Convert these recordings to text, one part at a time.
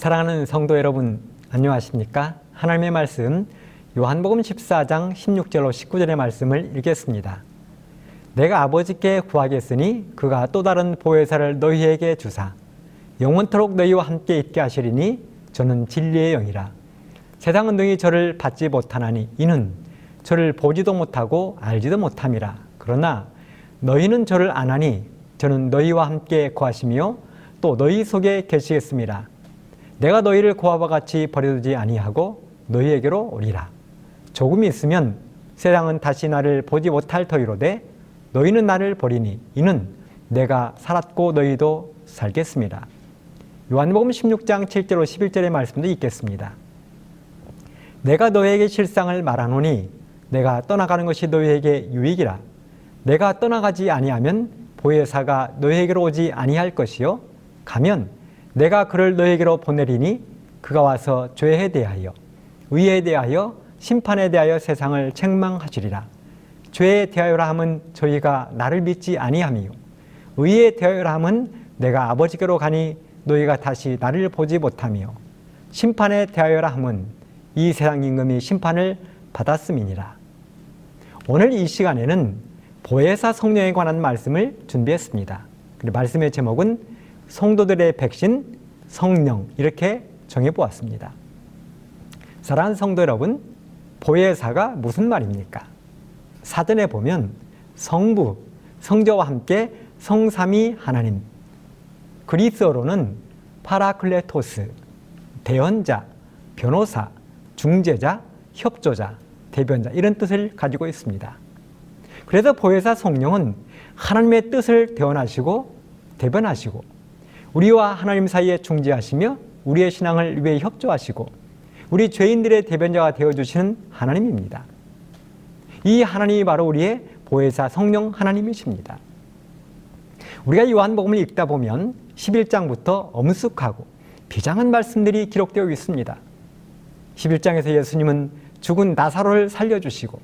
사랑하는 성도 여러분, 안녕하십니까? 하나님의 말씀, 요한복음 14장 16절로 19절의 말씀을 읽겠습니다. 내가 아버지께 구하겠으니 그가 또 다른 보혜사를 너희에게 주사 영원토록 너희와 함께 있게 하시리니 저는 진리의 영이라. 세상은 너희 저를 받지 못하나니 이는 저를 보지도 못하고 알지도 못함이라. 그러나 너희는 저를 아나니 저는 너희와 함께 구하시며 또 너희 속에 계시겠습니다. 내가 너희를 고아와 같이 버려두지 아니하고 너희에게로 오리라. 조금 있으면 세상은 다시 나를 보지 못할 터이로되 너희는 나를 버리니 이는 내가 살았고 너희도 살겠습니다. 요한복음 16장 7절로 11절의 말씀도 있겠습니다. 내가 너희에게 실상을 말하노니 내가 떠나가는 것이 너희에게 유익이라. 내가 떠나가지 아니하면 보혜사가 너희에게로 오지 아니할 것이요 가면 내가 그를 너희에게로 보내리니 그가 와서 죄에 대하여 의에 대하여 심판에 대하여 세상을 책망하시리라. 죄에 대하여라 함은 저희가 나를 믿지 아니함이요 의에 대하여라 함은 내가 아버지께로 가니 너희가 다시 나를 보지 못하며 심판에 대하여라 함은 이 세상 임금이 심판을 받았음이니라. 오늘 이 시간에는 보혜사 성령에 관한 말씀을 준비했습니다. 말씀의 제목은 성도들의 백신 성령 이렇게 정해 보았습니다. 사랑하는 성도 여러분, 보혜사가 무슨 말입니까? 사전에 보면 성부, 성자와 함께 성삼위 하나님, 그리스어로는 파라클레토스, 대언자, 변호사, 중재자, 협조자, 대변자 이런 뜻을 가지고 있습니다. 그래서 보혜사 성령은 하나님의 뜻을 대언하시고 대변하시고 우리와 하나님 사이에 중재하시며 우리의 신앙을 위해 협조하시고 우리 죄인들의 대변자가 되어 주시는 하나님입니다. 이 하나님이 바로 우리의 보혜사 성령 하나님이십니다. 우리가 요한복음을 읽다 보면 11장부터 엄숙하고 비장한 말씀들이 기록되어 있습니다. 11장에서 예수님은 죽은 나사로를 살려주시고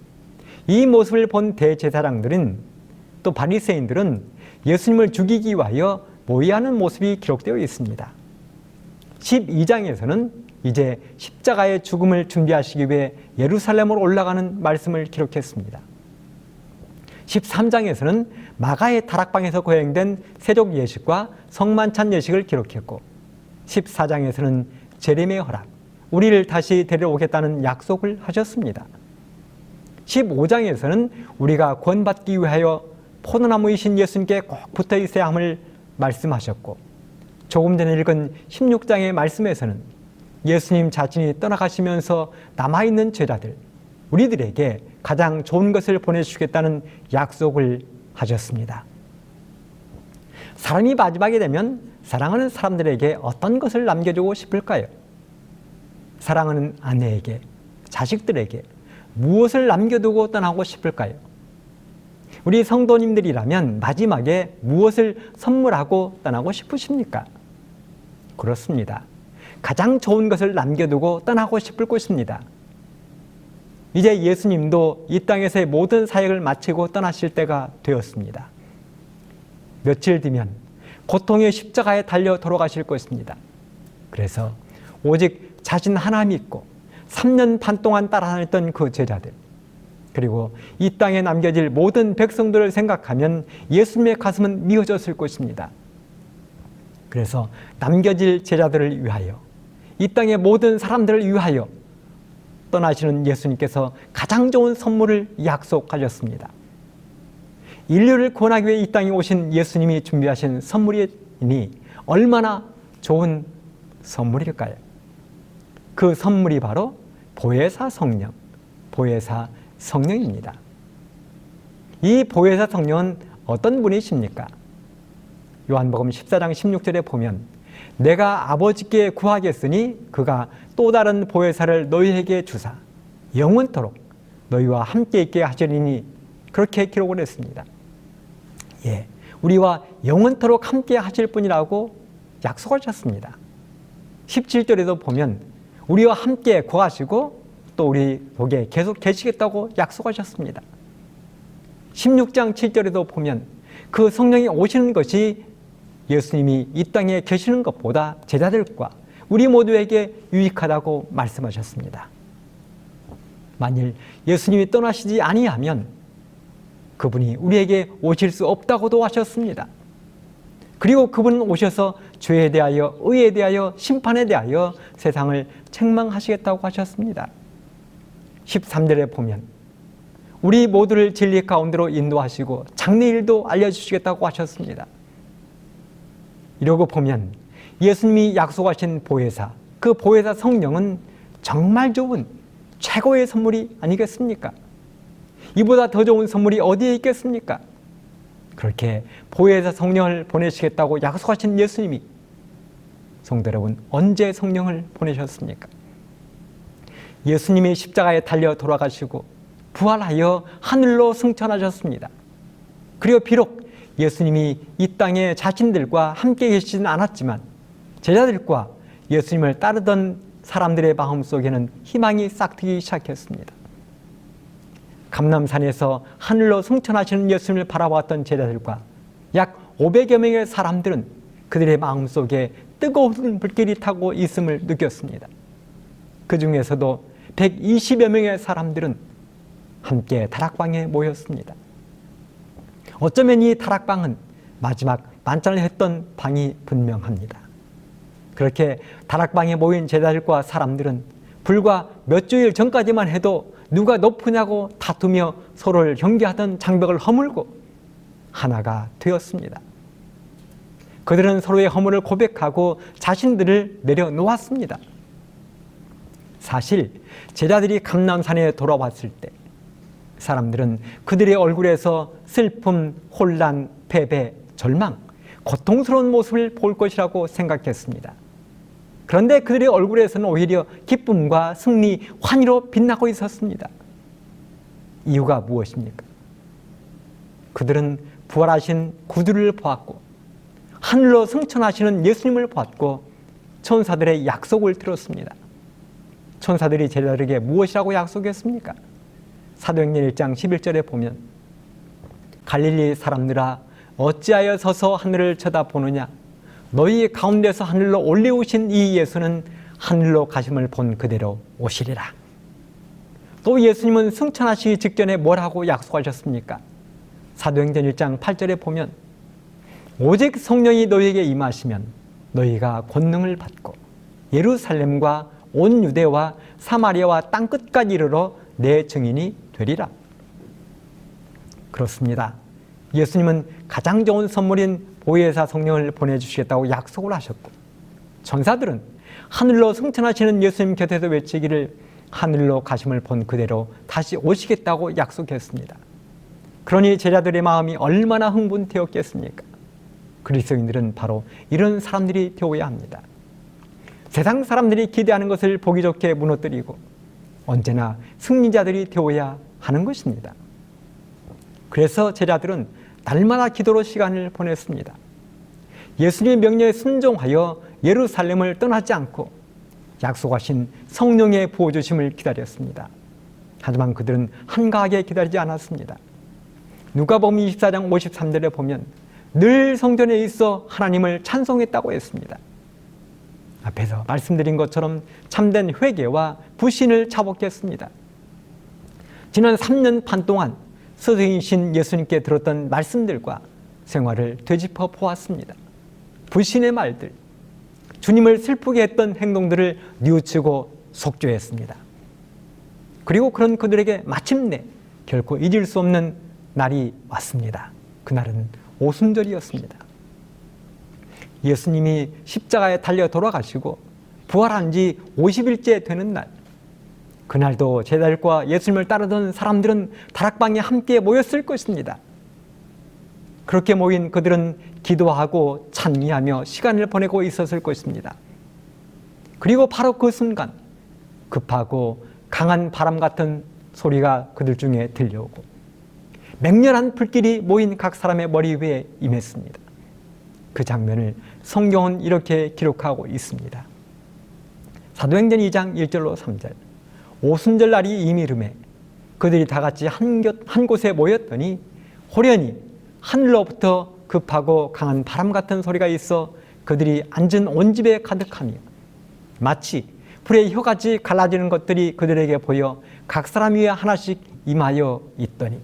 이 모습을 본 대제사장들은 또 바리새인들은 예수님을 죽이기 위하여 모의하는 모습이 기록되어 있습니다. 12장에서는 이제 십자가의 죽음을 준비하시기 위해 예루살렘으로 올라가는 말씀을 기록했습니다. 13장에서는 마가의 다락방에서 거행된 세족 예식과 성만찬 예식을 기록했고 14장에서는 제림의 허락, 우리를 다시 데려오겠다는 약속을 하셨습니다. 15장에서는 우리가 구원받기 위하여 포도나무이신 예수님께 꼭 붙어 있어야 함을 말씀하셨고 조금 전에 읽은 16장의 말씀에서는 예수님 자신이 떠나가시면서 남아있는 제자들, 우리들에게 가장 좋은 것을 보내주시겠다는 약속을 하셨습니다. 사람이 마지막에 되면 사랑하는 사람들에게 어떤 것을 남겨주고 싶을까요? 사랑하는 아내에게, 자식들에게 무엇을 남겨두고 떠나고 싶을까요? 우리 성도님들이라면 마지막에 무엇을 선물하고 떠나고 싶으십니까? 그렇습니다. 가장 좋은 것을 남겨두고 떠나고 싶을 것입니다. 이제 예수님도 이 땅에서의 모든 사역을 마치고 떠나실 때가 되었습니다. 며칠 뒤면 고통의 십자가에 달려 돌아가실 것입니다. 그래서 오직 자신 하나 믿고 3년 반 동안 따라다녔던 그 제자들 그리고 이 땅에 남겨질 모든 백성들을 생각하면 예수님의 가슴은 미어졌을 것입니다. 그래서 남겨질 제자들을 위하여 이 땅의 모든 사람들을 위하여 떠나시는 예수님께서 가장 좋은 선물을 약속하셨습니다. 인류를 구원하기 위해 이 땅에 오신 예수님이 준비하신 선물이니 얼마나 좋은 선물일까요? 그 선물이 바로 보혜사 성령, 보혜사 성령입니다. 이 보혜사 성령은 어떤 분이십니까? 요한복음 14장 16절에 보면 내가 아버지께 구하겠으니 그가 또 다른 보혜사를 너희에게 주사 영원토록 너희와 함께 있게 하시리니 그렇게 기록을 했습니다. 예, 우리와 영원토록 함께 하실 분이라고 약속하셨습니다. 17절에도 보면 우리와 함께 구하시고 또 우리 복에 계속 계시겠다고 약속하셨습니다. 16장 7절에도 보면 그 성령이 오시는 것이 예수님이 이 땅에 계시는 것보다 제자들과 우리 모두에게 유익하다고 말씀하셨습니다. 만일 예수님이 떠나시지 아니하면 그분이 우리에게 오실 수 없다고도 하셨습니다. 그리고 그분은 오셔서 죄에 대하여 의에 대하여 심판에 대하여 세상을 책망하시겠다고 하셨습니다. 13절에 보면 우리 모두를 진리 가운데로 인도하시고 장래일도 알려주시겠다고 하셨습니다. 이러고 보면 예수님이 약속하신 보혜사, 그 보혜사 성령은 정말 좋은 최고의 선물이 아니겠습니까? 이보다 더 좋은 선물이 어디에 있겠습니까? 그렇게 보혜사 성령을 보내시겠다고 약속하신 예수님이 성도 여러분 언제 성령을 보내셨습니까? 예수님이 십자가에 달려 돌아가시고 부활하여 하늘로 승천하셨습니다. 그리고 비록 예수님이 이 땅에 자신들과 함께 계시지는 않았지만 제자들과 예수님을 따르던 사람들의 마음 속에는 희망이 싹트기 시작했습니다. 감남산에서 하늘로 승천하시는 예수님을 바라보았던 제자들과 약 500여 명의 사람들은 그들의 마음 속에 뜨거운 불길이 타고 있음을 느꼈습니다. 그 중에서도 120여 명의 사람들은 함께 다락방에 모였습니다. 어쩌면 이 다락방은 마지막 만찬을 했던 방이 분명합니다. 그렇게 다락방에 모인 제자들과 사람들은 불과 몇 주일 전까지만 해도 누가 높으냐고 다투며 서로를 경계하던 장벽을 허물고 하나가 되었습니다. 그들은 서로의 허물을 고백하고 자신들을 내려놓았습니다. 사실 제자들이 감남산에 돌아왔을 때 사람들은 그들의 얼굴에서 슬픔, 혼란, 패배, 절망, 고통스러운 모습을 볼 것이라고 생각했습니다. 그런데 그들의 얼굴에서는 오히려 기쁨과 승리, 환희로 빛나고 있었습니다. 이유가 무엇입니까? 그들은 부활하신 구두를 보았고 하늘로 승천하시는 예수님을 보았고 천사들의 약속을 들었습니다. 천사들이 제자들에게 무엇이라고 약속했습니까? 사도행전 1장 11절에 보면 갈릴리 사람들아 어찌하여 서서 하늘을 쳐다보느냐 너희 가운데서 하늘로 올리우신 이 예수는 하늘로 가심을 본 그대로 오시리라. 또 예수님은 승천하시기 직전에 뭐라고 약속하셨습니까? 사도행전 1장 8절에 보면 오직 성령이 너희에게 임하시면 너희가 권능을 받고 예루살렘과 온 유대와 사마리아와 땅 끝까지 이르러 내 증인이 되리라. 그렇습니다. 예수님은 가장 좋은 선물인 보혜사 성령을 보내주시겠다고 약속을 하셨고 전사들은 하늘로 승천하시는 예수님 곁에서 외치기를 하늘로 가심을 본 그대로 다시 오시겠다고 약속했습니다. 그러니 제자들의 마음이 얼마나 흥분되었겠습니까? 그리스도인들은 바로 이런 사람들이 되어야 합니다. 세상 사람들이 기대하는 것을 보기 좋게 무너뜨리고 언제나 승리자들이 되어야 하는 것입니다. 그래서 제자들은 날마다 기도로 시간을 보냈습니다. 예수님의 명령에 순종하여 예루살렘을 떠나지 않고 약속하신 성령의 부어주심을 기다렸습니다. 하지만 그들은 한가하게 기다리지 않았습니다. 누가복음 24장 53절에 보면 늘 성전에 있어 하나님을 찬송했다고 했습니다. 앞에서 말씀드린 것처럼 참된 회개와 부신을 차복했습니다. 지난 3년 반 동안 스승이신 예수님께 들었던 말씀들과 생활을 되짚어 보았습니다. 부신의 말들, 주님을 슬프게 했던 행동들을 뉘우치고 속죄했습니다. 그리고 그런 그들에게 마침내 결코 잊을 수 없는 날이 왔습니다. 그날은 오순절이었습니다. 예수님이 십자가에 달려 돌아가시고 부활한 지 50일째 되는 날, 그날도 제자들과 예수님을 따르던 사람들은 다락방에 함께 모였을 것입니다. 그렇게 모인 그들은 기도하고 찬미하며 시간을 보내고 있었을 것입니다. 그리고 바로 그 순간 급하고 강한 바람 같은 소리가 그들 중에 들려오고 맹렬한 불길이 모인 각 사람의 머리 위에 임했습니다. 그 장면을 성경은 이렇게 기록하고 있습니다. 사도행전 2장 1절로 3절. 오순절 날이 이미름에 그들이 다 같이 한, 곁, 한 곳에 모였더니 호련히 하늘로부터 급하고 강한 바람 같은 소리가 있어 그들이 앉은 온 집에 가득하며 마치 불의 혀같이 갈라지는 것들이 그들에게 보여 각 사람 위에 하나씩 임하여 있더니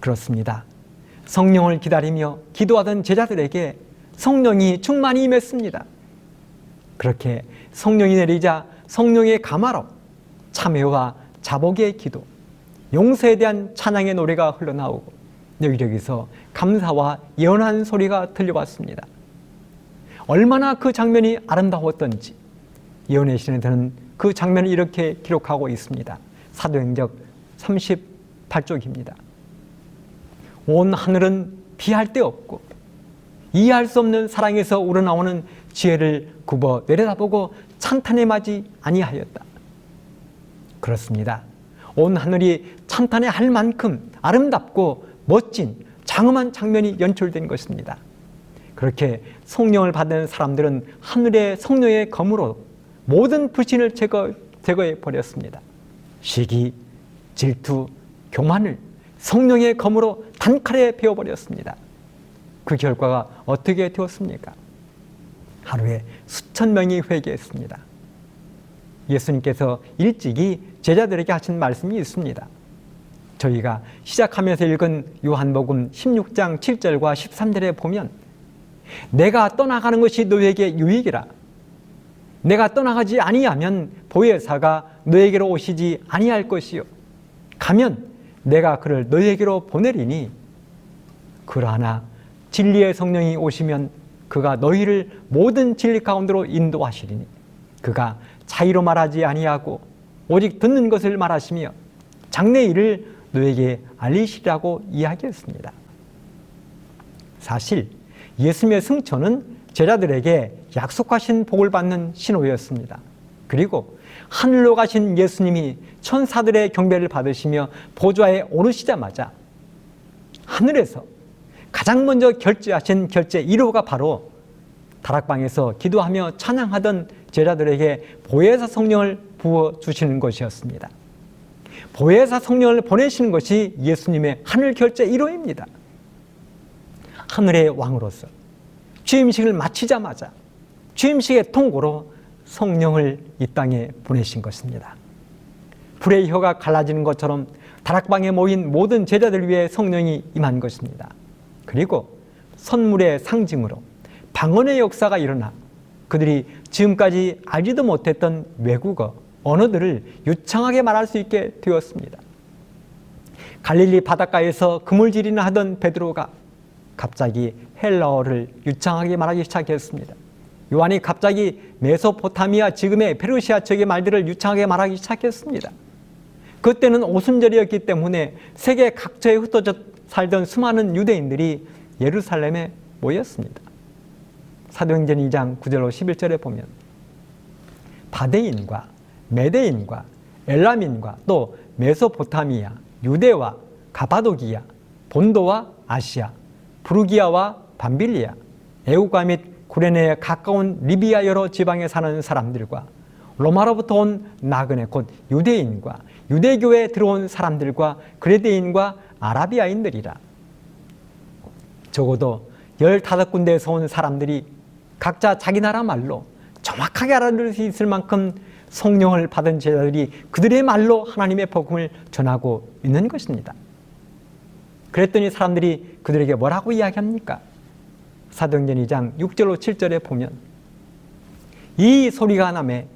그렇습니다. 성령을 기다리며 기도하던 제자들에게 성령이 충만히 임했습니다. 그렇게 성령이 내리자 성령의 감화로 참회와 자복의 기도, 용서에 대한 찬양의 노래가 흘러나오고 여기저기서 감사와 예언한 소리가 들려왔습니다. 얼마나 그 장면이 아름다웠던지 예언의 시에서는 그 장면을 이렇게 기록하고 있습니다. 사도행적 38쪽입니다. 온 하늘은 비할 데 없고 이해할 수 없는 사랑에서 우러나오는 지혜를 굽어 내려다보고 찬탄에 맞이 아니하였다. 그렇습니다. 온 하늘이 찬탄에 할 만큼 아름답고 멋진 장엄한 장면이 연출된 것입니다. 그렇게 성령을 받은 사람들은 하늘의 성령의 검으로 모든 불신을 제거, 제거해 버렸습니다. 시기, 질투, 교만을 성령의 검으로 단칼에 베어버렸습니다. 그 결과가 어떻게 되었습니까? 하루에 수천 명이 회개했습니다. 예수님께서 일찍이 제자들에게 하신 말씀이 있습니다. 저희가 시작하면서 읽은 요한복음 16장 7절과 13절에 보면 내가 떠나가는 것이 너에게 유익이라 내가 떠나가지 아니하면 보혜사가 너에게로 오시지 아니할 것이요 가면 내가 그를 너에게로 보내리니 그러나 진리의 성령이 오시면 그가 너희를 모든 진리 가운데로 인도하시리니 그가 자의로 말하지 아니하고 오직 듣는 것을 말하시며 장래 일을 너에게 알리시라고 이야기했습니다. 사실 예수님의 승천은 제자들에게 약속하신 복을 받는 신호였습니다. 그리고 하늘로 가신 예수님이 천사들의 경배를 받으시며 보좌에 오르시자마자 하늘에서 가장 먼저 결제하신 결제 1호가 바로 다락방에서 기도하며 찬양하던 제자들에게 보혜사 성령을 부어 주시는 것이었습니다. 보혜사 성령을 보내시는 것이 예수님의 하늘 결제 1호입니다. 하늘의 왕으로서 취임식을 마치자마자 취임식의 통고로 성령을 이 땅에 보내신 것입니다. 불의 혀가 갈라지는 것처럼 다락방에 모인 모든 제자들 위해 성령이 임한 것입니다. 그리고 선물의 상징으로 방언의 역사가 일어나 그들이 지금까지 알지도 못했던 외국어, 언어들을 유창하게 말할 수 있게 되었습니다. 갈릴리 바닷가에서 그물질이나 하던 베드로가 갑자기 헬라어를 유창하게 말하기 시작했습니다. 요한이 갑자기 메소포타미아 지금의 페르시아 쪽의 말들을 유창하게 말하기 시작했습니다. 그때는 오순절이었기 때문에 세계 각처에 흩어져 살던 수많은 유대인들이 예루살렘에 모였습니다. 사도행전 2장 9절로 11절에 보면 바데인과 메데인과 엘라민과 또 메소포타미아, 유대와 가바도기아, 본도와 아시아, 부르기아와 밤빌리아, 애국과 및 구레네에 가까운 리비아 여러 지방에 사는 사람들과 로마로부터 온 나그네 곧 유대인과 유대교에 들어온 사람들과 그레데인과 아라비아인들이라. 적어도 15군데에서 온 사람들이 각자 자기 나라 말로 정확하게 알아들을 수 있을 만큼 성령을 받은 제자들이 그들의 말로 하나님의 복음을 전하고 있는 것입니다. 그랬더니 사람들이 그들에게 뭐라고 이야기합니까? 사도행전 2장 6절로 7절에 보면 이 소리가 남에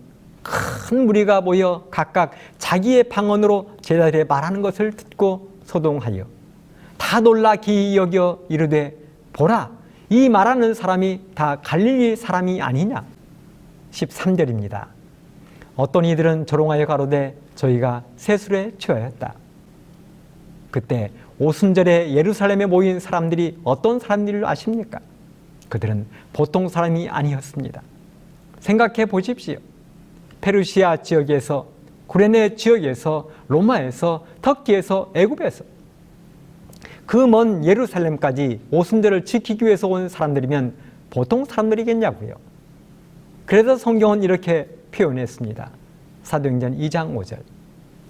큰 무리가 모여 각각 자기의 방언으로 제자들의 말하는 것을 듣고 소동하여 다 놀라 기이 여겨 이르되 보라 이 말하는 사람이 다 갈릴리 사람이 아니냐 13절입니다. 어떤 이들은 조롱하여 가로되 저희가 세술에 취하였다. 그때 오순절에 예루살렘에 모인 사람들이 어떤 사람들을 아십니까? 그들은 보통 사람이 아니었습니다. 생각해 보십시오. 페르시아 지역에서 구레네 지역에서 로마에서 터키에서 애굽에서 그 먼 예루살렘까지 오순절을 지키기 위해서 온 사람들이면 보통 사람들이겠냐고요. 그래서 성경은 이렇게 표현했습니다. 사도행전 2장 5절.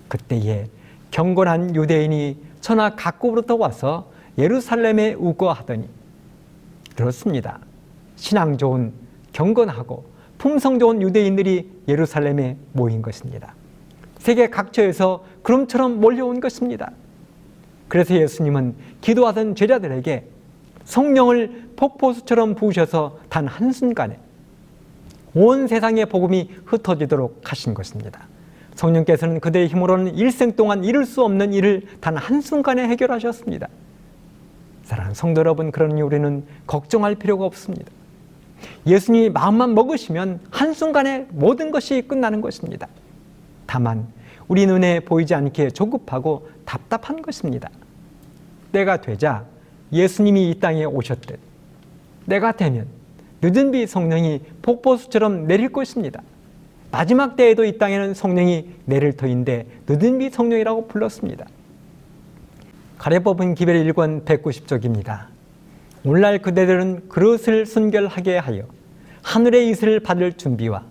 그때에 경건한 유대인이 천하 각국으로부터 와서 예루살렘에 우거하더니 그렇습니다. 신앙 좋은 경건하고 품성 좋은 유대인들이 예루살렘에 모인 것입니다. 세계 각처에서 구름처럼 몰려온 것입니다. 그래서 예수님은 기도하던 제자들에게 성령을 폭포수처럼 부으셔서 단 한순간에 온 세상의 복음이 흩어지도록 하신 것입니다. 성령께서는 그들의 힘으로는 일생 동안 이룰 수 없는 일을 단 한순간에 해결하셨습니다. 사랑하는 성도 여러분, 그러니 우리는 걱정할 필요가 없습니다. 예수님이 마음만 먹으시면 한순간에 모든 것이 끝나는 것입니다. 다만 우리 눈에 보이지 않게 조급하고 답답한 것입니다. 때가 되자 예수님이 이 땅에 오셨듯 때가 되면 늦은 비 성령이 폭포수처럼 내릴 것입니다. 마지막 때에도 이 땅에는 성령이 내릴 터인데 늦은 비 성령이라고 불렀습니다. 가래법은 기별 1권 190쪽입니다. 오늘날 그대들은 그릇을 순결하게 하여 하늘의 이슬을 받을 준비와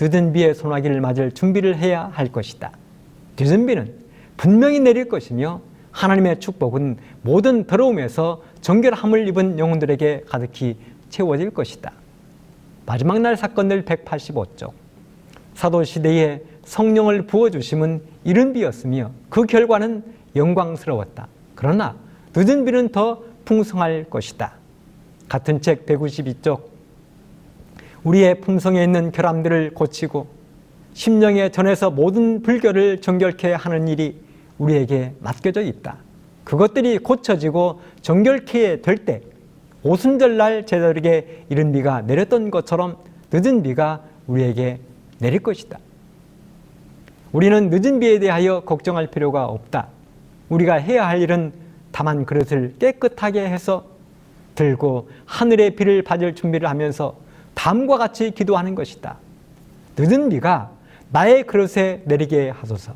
늦은 비의 소나기를 맞을 준비를 해야 할 것이다. 늦은 비는 분명히 내릴 것이며 하나님의 축복은 모든 더러움에서 정결함을 입은 영혼들에게 가득히 채워질 것이다. 마지막 날 사건들 185쪽. 사도 시대에 성령을 부어 주심은 이른 비였으며 그 결과는 영광스러웠다. 그러나 늦은 비는 더 풍성할 것이다. 같은 책 192쪽. 우리의 품성에 있는 결함들을 고치고 심령에 전해서 모든 불결을 정결케 하는 일이 우리에게 맡겨져 있다. 그것들이 고쳐지고 정결케 될 때 오순절날 제자들에게 이른 비가 내렸던 것처럼 늦은 비가 우리에게 내릴 것이다. 우리는 늦은 비에 대하여 걱정할 필요가 없다. 우리가 해야 할 일은 다만 그릇을 깨끗하게 해서 들고 하늘의 비를 받을 준비를 하면서 다음과 같이 기도하는 것이다. 늦은 비가 나의 그릇에 내리게 하소서.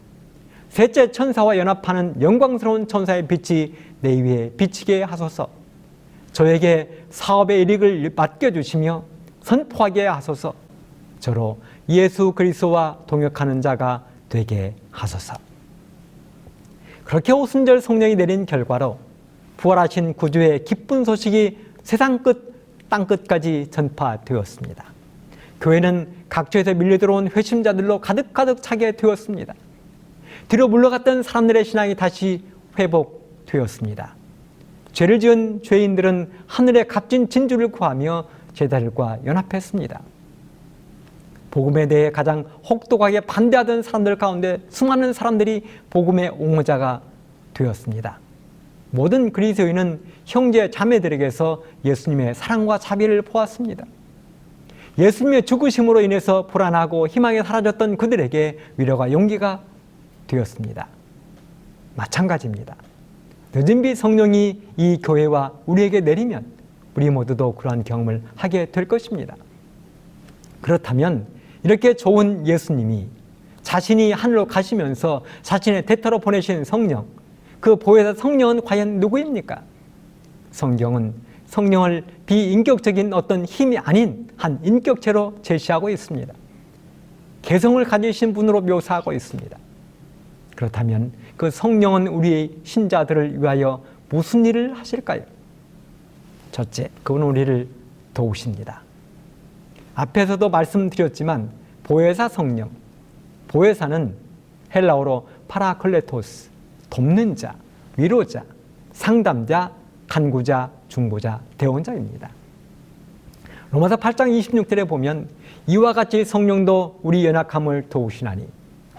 셋째 천사와 연합하는 영광스러운 천사의 빛이 내 위에 비치게 하소서. 저에게 사업의 이익을 맡겨주시며 선포하게 하소서. 저로 예수 그리스도와 동역하는 자가 되게 하소서. 그렇게 오순절 성령이 내린 결과로 부활하신 구주의 기쁜 소식이 세상 끝, 땅 끝까지 전파되었습니다. 교회는 각처에서 밀려 들어온 회심자들로 가득가득 차게 되었습니다. 뒤로 물러갔던 사람들의 신앙이 다시 회복되었습니다. 죄를 지은 죄인들은 하늘의 값진 진주를 구하며 제자들과 연합했습니다. 복음에 대해 가장 혹독하게 반대하던 사람들 가운데 수많은 사람들이 복음의 옹호자가 되었습니다. 모든 그리스도인은 형제 자매들에게서 예수님의 사랑과 자비를 보았습니다. 예수님의 죽으심으로 인해서 불안하고 희망이 사라졌던 그들에게 위로가 용기가 되었습니다. 마찬가지입니다. 늦은 비 성령이 이 교회와 우리에게 내리면 우리 모두도 그러한 경험을 하게 될 것입니다. 그렇다면 이렇게 좋은 예수님이 자신이 하늘로 가시면서 자신의 대타로 보내신 성령, 그 보혜사 성령은 과연 누구입니까? 성경은 성령을 비인격적인 어떤 힘이 아닌 한 인격체로 제시하고 있습니다. 개성을 가지신 분으로 묘사하고 있습니다. 그렇다면 그 성령은 우리의 신자들을 위하여 무슨 일을 하실까요? 첫째, 그분은 우리를 도우십니다. 앞에서도 말씀드렸지만 보혜사 성령, 보혜사는 헬라어로 파라클레토스, 돕는 자, 위로자, 상담자, 간구자, 중보자, 대원자입니다. 로마서 8장 26절에 보면 이와 같이 성령도 우리 연약함을 도우시나니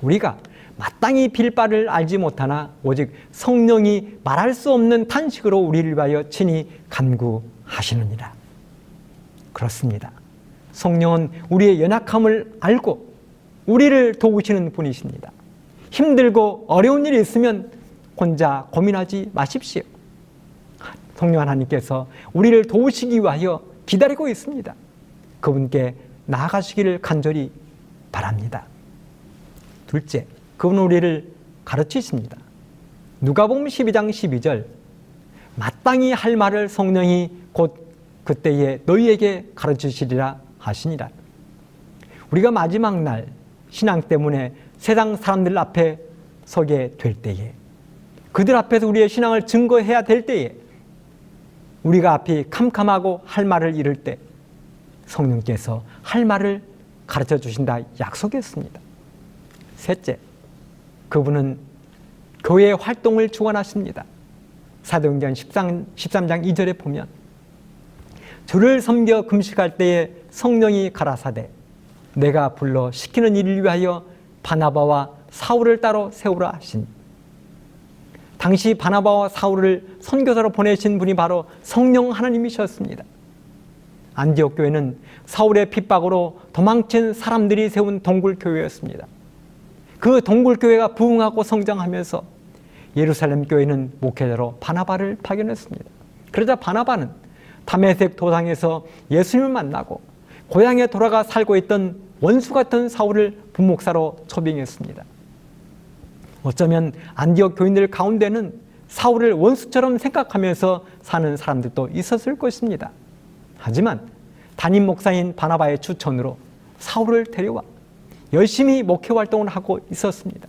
우리가 마땅히 빌 바를 알지 못하나 오직 성령이 말할 수 없는 탄식으로 우리를 위하여 친히 간구하시느니라. 그렇습니다. 성령은 우리의 연약함을 알고 우리를 도우시는 분이십니다. 힘들고 어려운 일이 있으면 혼자 고민하지 마십시오. 성령 하나님께서 우리를 도우시기 위하여 기다리고 있습니다. 그분께 나아가시기를 간절히 바랍니다. 둘째, 그분은 우리를 가르치십니다. 누가복음 12장 12절 마땅히 할 말을 성령이 곧 그때에 너희에게 가르치시리라 하시니라. 우리가 마지막 날 신앙 때문에 세상 사람들 앞에 서게 될 때에 그들 앞에서 우리의 신앙을 증거해야 될 때에 우리가 앞이 캄캄하고 할 말을 잃을 때 성령께서 할 말을 가르쳐 주신다 약속했습니다. 셋째, 그분은 교회 활동을 주관하십니다. 사도행전 13, 13장 2절에 보면 주를 섬겨 금식할 때에 성령이 가라사대 내가 불러 시키는 일을 위하여 바나바와 사울을 따로 세우라 하신 당시 바나바와 사울을 선교사로 보내신 분이 바로 성령 하나님이셨습니다. 안디옥 교회는 사울의 핍박으로 도망친 사람들이 세운 동굴 교회였습니다. 그 동굴 교회가 부흥하고 성장하면서 예루살렘 교회는 목회자로 바나바를 파견했습니다. 그러자 바나바는 담에색 도상에서 예수님을 만나고 고향에 돌아가 살고 있던 원수 같은 사울을 부목사로 초빙했습니다. 어쩌면 안디옥 교인들 가운데는 사울을 원수처럼 생각하면서 사는 사람들도 있었을 것입니다. 하지만 담임 목사인 바나바의 추천으로 사울을 데려와 열심히 목회 활동을 하고 있었습니다.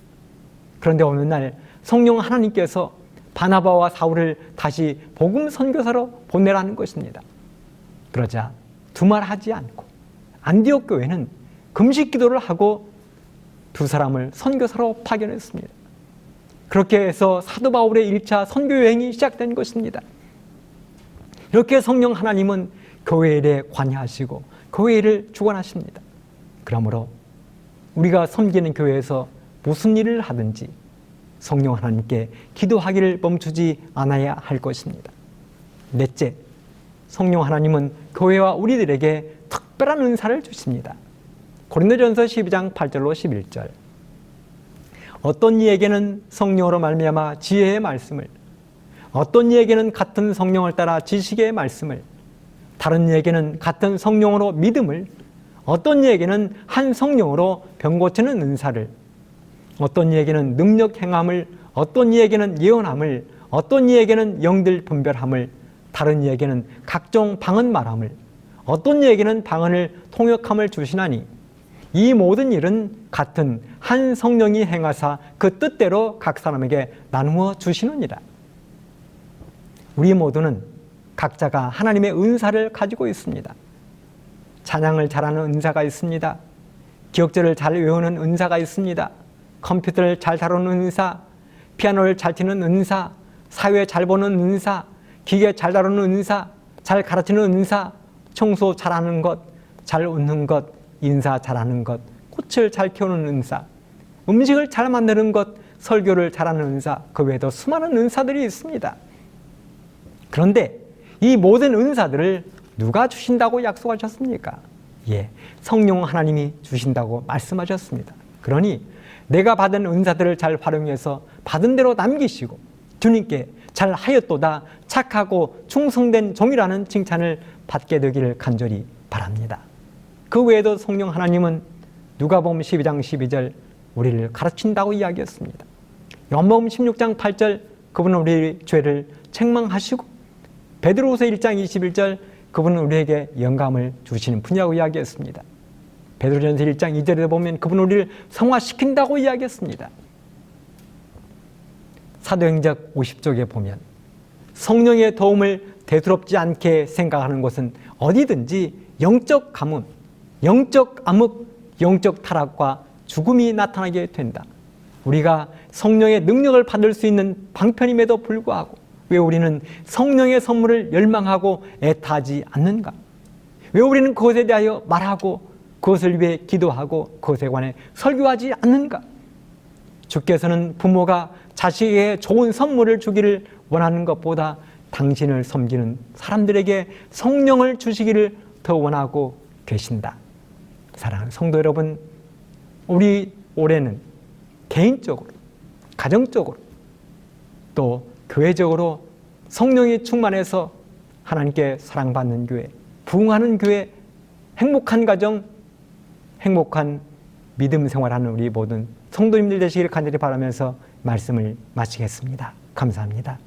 그런데 어느 날 성령 하나님께서 바나바와 사울을 다시 복음 선교사로 보내라는 것입니다. 그러자 두말하지 않고 안디옥 교회는 금식 기도를 하고 두 사람을 선교사로 파견했습니다. 그렇게 해서 사도 바울의 1차 선교 여행이 시작된 것입니다. 이렇게 성령 하나님은 교회 일에 관여하시고 교회 일을 주관하십니다. 그러므로 우리가 섬기는 교회에서 무슨 일을 하든지 성령 하나님께 기도하기를 멈추지 않아야 할 것입니다. 넷째, 성령 하나님은 교회와 우리들에게 특별한 은사를 주십니다. 고린도전서 12장 8절로 11절. 어떤 이에게는 성령으로 말미암아 지혜의 말씀을, 어떤 이에게는 같은 성령을 따라 지식의 말씀을, 다른 이에게는 같은 성령으로 믿음을, 어떤 이에게는 한 성령으로 병 고치는 은사를, 어떤 이에게는 능력 행함을, 어떤 이에게는 예언함을, 어떤 이에게는 영들 분별함을, 다른 이에게는 각종 방언 말함을, 어떤 이에게는 방언을 통역함을 주시나니 이 모든 일은 같은 한 성령이 행하사 그 뜻대로 각 사람에게 나누어 주시느니라. 우리 모두는 각자가 하나님의 은사를 가지고 있습니다. 찬양을 잘하는 은사가 있습니다. 기억절을 잘 외우는 은사가 있습니다. 컴퓨터를 잘 다루는 은사, 피아노를 잘 치는 은사, 사회 잘 보는 은사, 기계 잘 다루는 은사, 잘 가르치는 은사, 청소 잘하는 것, 잘 웃는 것, 인사 잘하는 것, 꽃을 잘 키우는 은사, 음식을 잘 만드는 것, 설교를 잘하는 은사, 그 외에도 수많은 은사들이 있습니다. 그런데 이 모든 은사들을 누가 주신다고 약속하셨습니까? 예, 성령 하나님이 주신다고 말씀하셨습니다. 그러니 내가 받은 은사들을 잘 활용해서 받은 대로 남기시고 주님께 잘 하였도다 착하고 충성된 종이라는 칭찬을 받게 되기를 간절히 바랍니다. 그 외에도 성령 하나님은 누가복음 12장 12절 우리를 가르친다고 이야기했습니다. 요한복음 16장 8절 그분은 우리 죄를 책망하시고 베드로후서 1장 21절 그분은 우리에게 영감을 주시는 분이라고 이야기했습니다. 베드로전서 1장 2절에 보면 그분은 우리를 성화시킨다고 이야기했습니다. 사도행전 50쪽에 보면 성령의 도움을 대수롭지 않게 생각하는 것은 어디든지 영적 가뭄, 영적 암흑, 영적 타락과 죽음이 나타나게 된다. 우리가 성령의 능력을 받을 수 있는 방편임에도 불구하고 왜 우리는 성령의 선물을 열망하고 애타지 않는가? 왜 우리는 그것에 대하여 말하고 그것을 위해 기도하고 그것에 관해 설교하지 않는가? 주께서는 부모가 자식에게 좋은 선물을 주기를 원하는 것보다 당신을 섬기는 사람들에게 성령을 주시기를 더 원하고 계신다. 사랑하는 성도 여러분, 우리 올해는 개인적으로, 가정적으로, 또 교회적으로 성령이 충만해서 하나님께 사랑받는 교회, 부흥하는 교회, 행복한 가정, 행복한 믿음 생활하는 우리 모든 성도님들 되시기를 간절히 바라면서 말씀을 마치겠습니다. 감사합니다.